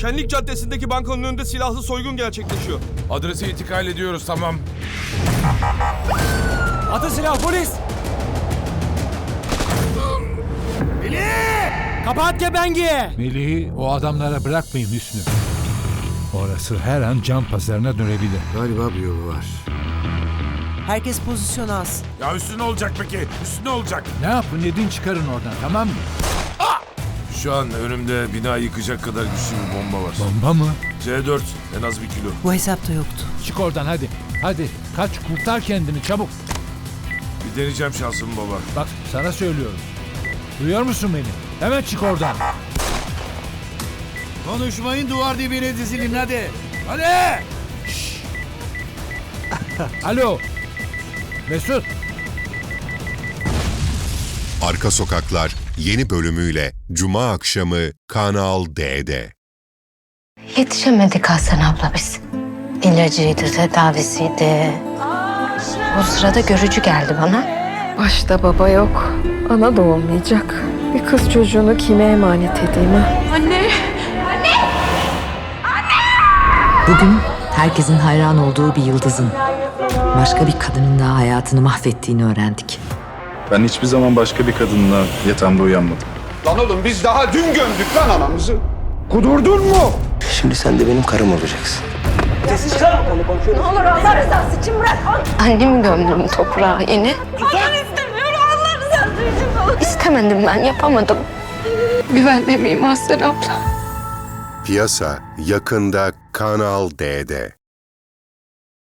Şenlik Caddesi'ndeki bankanın önünde silahlı soygun gerçekleşiyor. Adresi intikal ediyoruz tamam. Atın silah polis! Kapat kepengiyi! Melih'i o adamlara bırakmayın Hüsnü. Orası her an can pazarına dönebilir. Galiba bir yolu var. Herkes pozisyon alsın. Ya üstü ne olacak peki? Üstü ne olacak? Ne yapın edin çıkarın oradan tamam mı? Şu an önümde bina yıkacak kadar güçlü bir bomba var. Bomba mı? C4 en az bir kilo. Bu hesapta yoktu. Çık oradan hadi. Hadi kaç kurtar kendini çabuk. Bir deneyeceğim şansımı baba. Bak sana söylüyorum. Duyuyor musun beni? Hemen çık oradan. Konuşmayın duvar dibine dizilin hadi. Hadi! Alo. Mesut. Arka Sokaklar yeni bölümüyle Cuma akşamı Kanal D'de. Yetişemedik Hasan abla biz. İlacıydı, tedavisiydi. O sırada görücü geldi bana. Başta baba yok, ana da olmayacak. Bir kız çocuğunu kime emanet edeyim ha? Bugün herkesin hayran olduğu bir yıldızın başka bir kadının daha hayatını mahvettiğini öğrendik. Ben hiçbir zaman başka bir kadınla yatağımda uyanmadım. Lan oğlum biz daha dün gömdük lan anamızı. Kudurdun mu? Şimdi sen de benim karım olacaksın. Annemi gömdüm toprağa yine. İstemedim ben, yapamadım. Güvende miyim Aslen abla? Piyasa yakında Kanal D'de.